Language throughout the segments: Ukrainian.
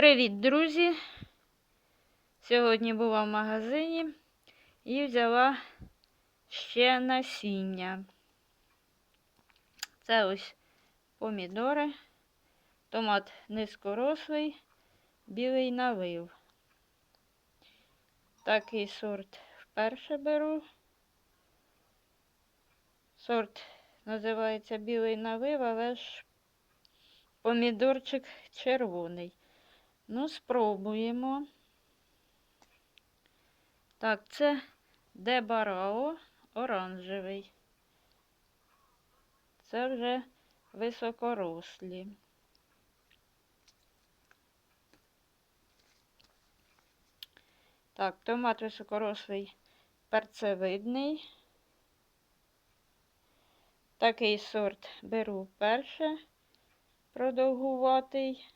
Привіт, друзі! Сьогодні була в магазині і взяла ще насіння. Це ось помідори, томат низькорослий, білий налив. Такий сорт вперше беру. Сорт називається білий налив, але ж помідорчик червоний. Ну, спробуємо. Так, це Дебарао оранжевий. Це вже високорослі. Так, томат високорослий перцевидний. Такий сорт беру вперше, продовгуватий.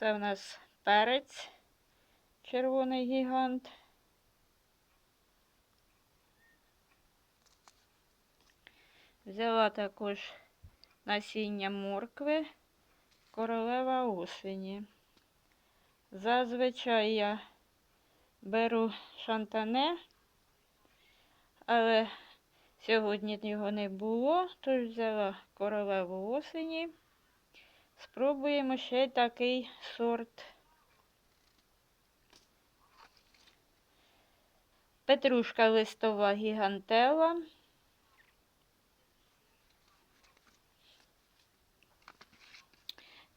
Це в нас перець, червоний гігант. Взяла також насіння моркви, королева осені. Зазвичай я беру шантане, але сьогодні його не було, тож взяла королеву осені. Спробуємо ще такий сорт. Петрушка листова гігантела.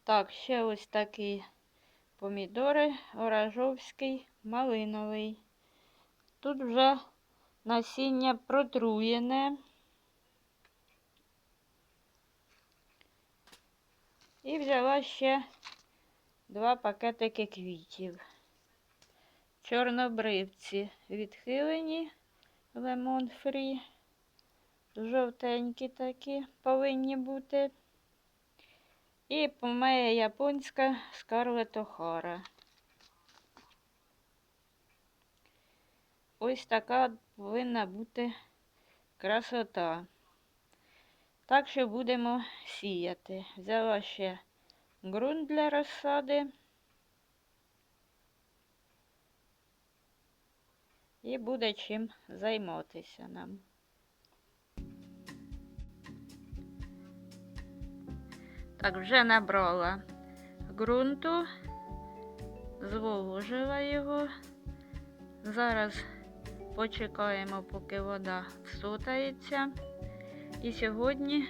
Так, ще ось такі помідори, оражовський, малиновий. Тут вже насіння протруєне. І взяла ще два пакетики квітів. Чорнобривці відхилені, лемон фрі. Жовтенькі такі повинні бути. І помея японська Скарлет Охара. Ось така повинна бути красота. Так що будемо сіяти. Взяла ще ґрунт для розсади. І буде чим займатися нам. Так, вже набрала ґрунту, зволожила його. Зараз почекаємо, поки вода всотається. І сьогодні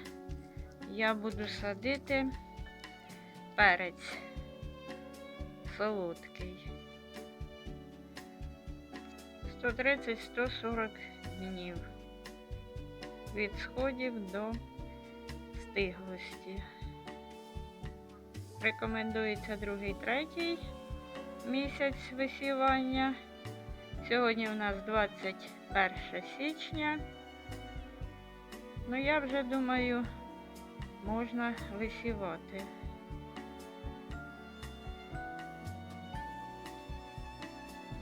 я буду садити перець солодкий. 130-140 днів від сходів до стиглості. Рекомендується другий, третій місяць висівання. Сьогодні у нас 21 січня. Ну, я вже думаю, можна висівати.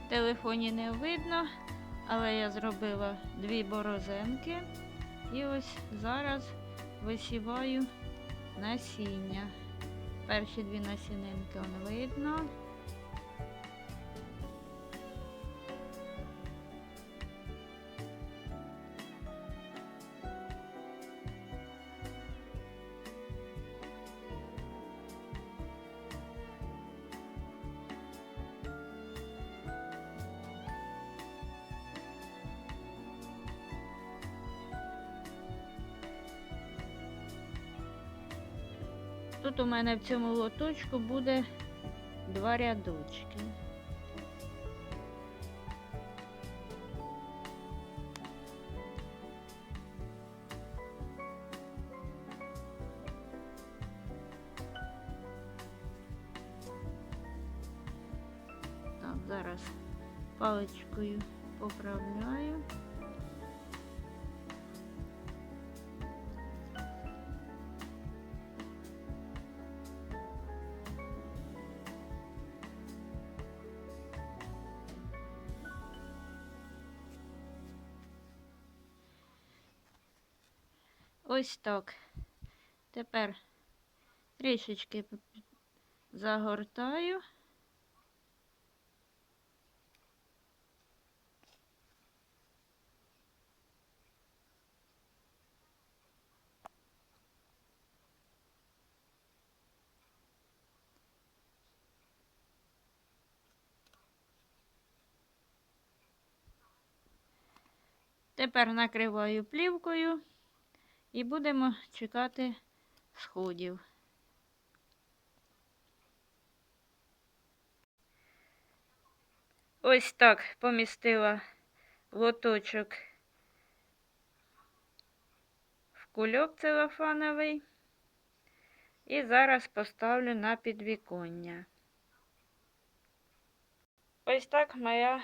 В телефоні не видно, але я зробила дві борозенки і ось зараз висіваю насіння. Перші дві насінинки видно. Тут у мене в цьому лоточку буде два рядочки. Так, зараз паличкою поправляю. Ось так Тепер трішечки загортаю. Тепер накриваю плівкою і будемо чекати сходів. Ось так помістила лоточок в кульок целофановий. І зараз поставлю на підвіконня. Ось так моя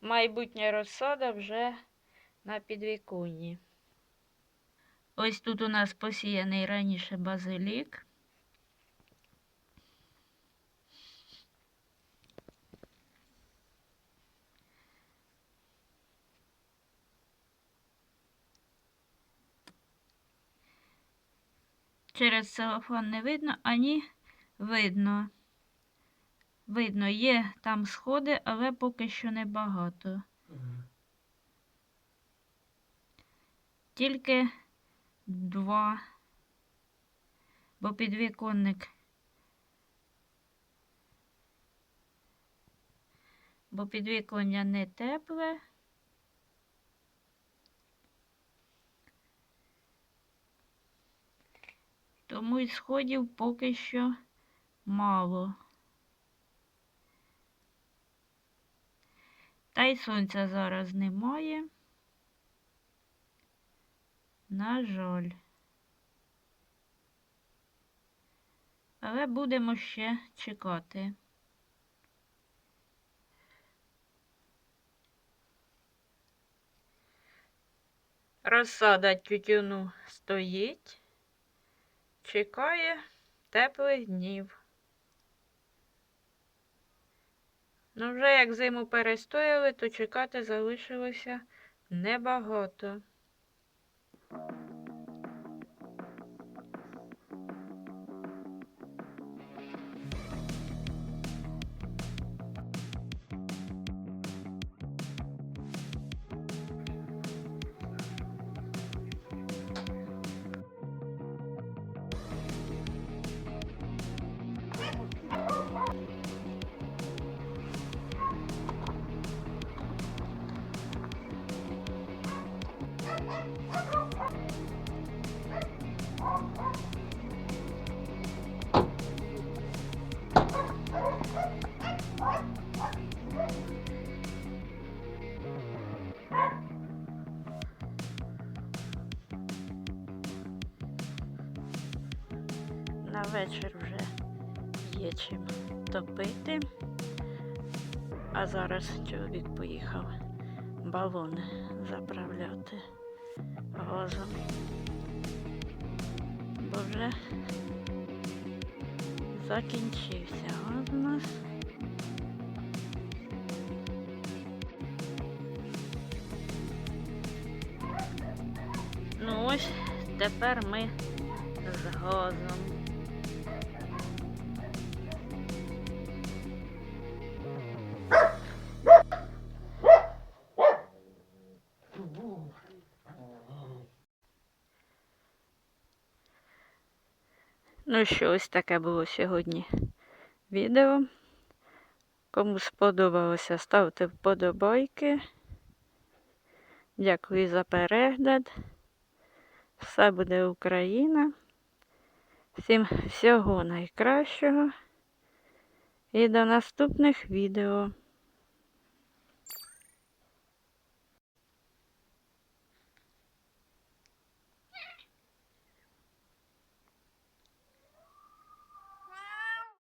майбутня розсада вже на підвіконні. Ось тут у нас посіяний раніше базилік. Через целофан не видно, ані видно. Видно, є там сходи, але поки що небагато. Тільки два, бо підвіконник. Бо підвіконня не тепле. Тому й сходів поки що мало. Та й сонця зараз немає. На жаль. Але будемо ще чекати. Розсада тютюну стоїть, чекає теплих днів. Ну, вже як зиму перестояли, то чекати залишилося небагато. Вечір вже є чим топити. А зараз чоловік поїхав балон заправляти газом. Бо вже закінчився газ у нас. Ну ось тепер ми з газом. Ну що, ось таке було сьогодні відео. Кому сподобалося, ставте вподобайки. Дякую за перегляд. Все буде Україна. Всім всього найкращого. І до наступних відео.